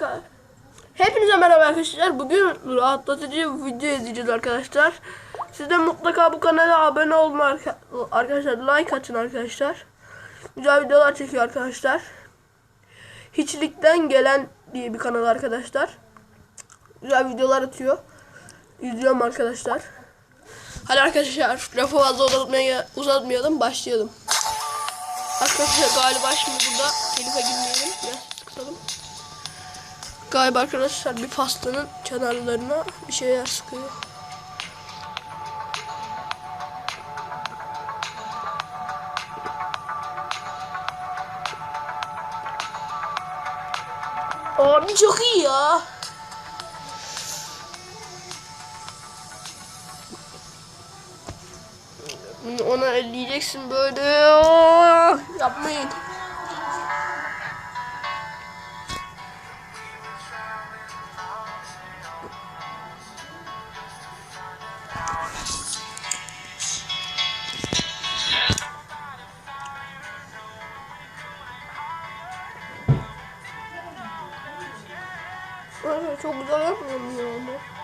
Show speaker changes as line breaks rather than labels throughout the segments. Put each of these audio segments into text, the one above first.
dakika. Hepinize merhaba arkadaşlar. Bugün rahatlatıcı video izleyeceğiz arkadaşlar. Siz de mutlaka bu kanala abone olma arka- arkadaşlar. Like atın arkadaşlar. Güzel videolar çekiyor arkadaşlar. Hiçlikten gelen diye bir kanal arkadaşlar. Güzel videolar atıyor. İzliyorum arkadaşlar. Hadi arkadaşlar lafı fazla uzatmaya, uzatmayalım başlayalım. Arkadaşlar galiba şimdi burada sıkalım. Galiba arkadaşlar bir pastanın kenarlarına bir şeyler sıkıyor. Abi çok iyi ya. Ona elleyeceksin böyle. Yapmayın. Çok güzel yapmıyorum ya onu.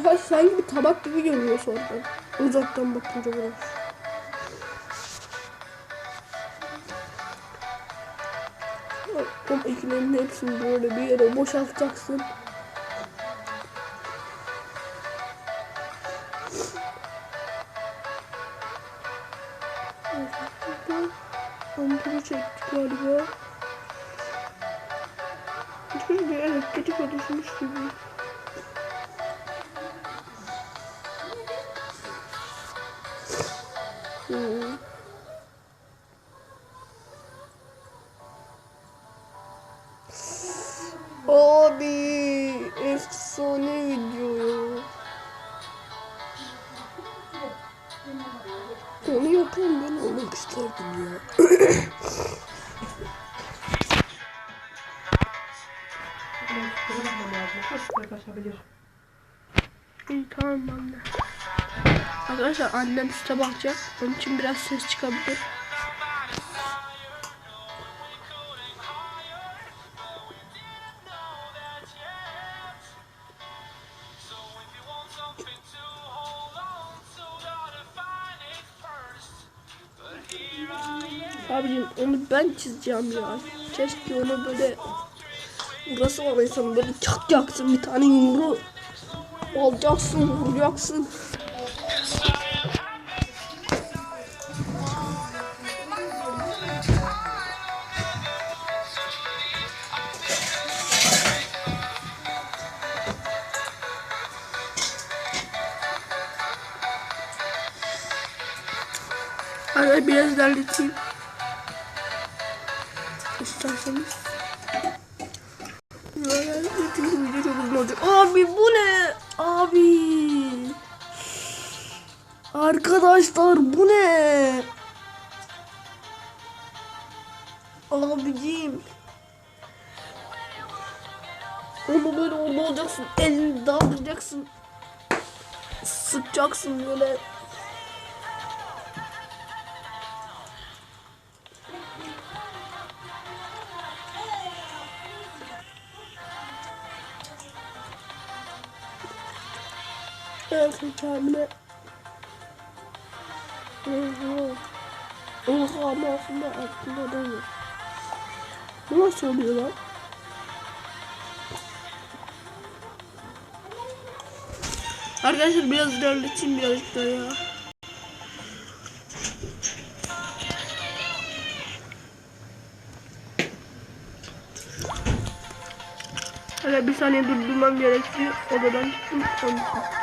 Aha sanki bir tabak gibi görünüyor sonradan. Uzaktan bakınca biraz. Ama ikilerin hepsini böyle bir yere boşaltacaksın. Ampulü çektik galiba. Çünkü elektrik ödüşmüş gibi. Hmm. Abi efsane video ya. Onu yapan ben olmak isterdim ya. İyi tamam anne. Arkadaşlar annem süte bakacak. Onun için biraz ses çıkabilir. Abicim onu ben çizeceğim ya. Keşke onu böyle burası var insan böyle çakacaksın bir tane yumru alacaksın vuracaksın. Hadi biraz ilerleteyim. İsterseniz. Abi bu ne? Abi. Arkadaşlar bu ne? Abicim. Onu böyle orada olacaksın. Elini daldıracaksın. Sıkacaksın böyle. Bakın kendime. Oha. Oha ama aslında aklımda da yok. Nasıl oluyor lan? Arkadaşlar biraz ilerleteyim birazcık daha ya. Hala bir saniye durdurmam gerekiyor. Odadan çıktım. Onun için.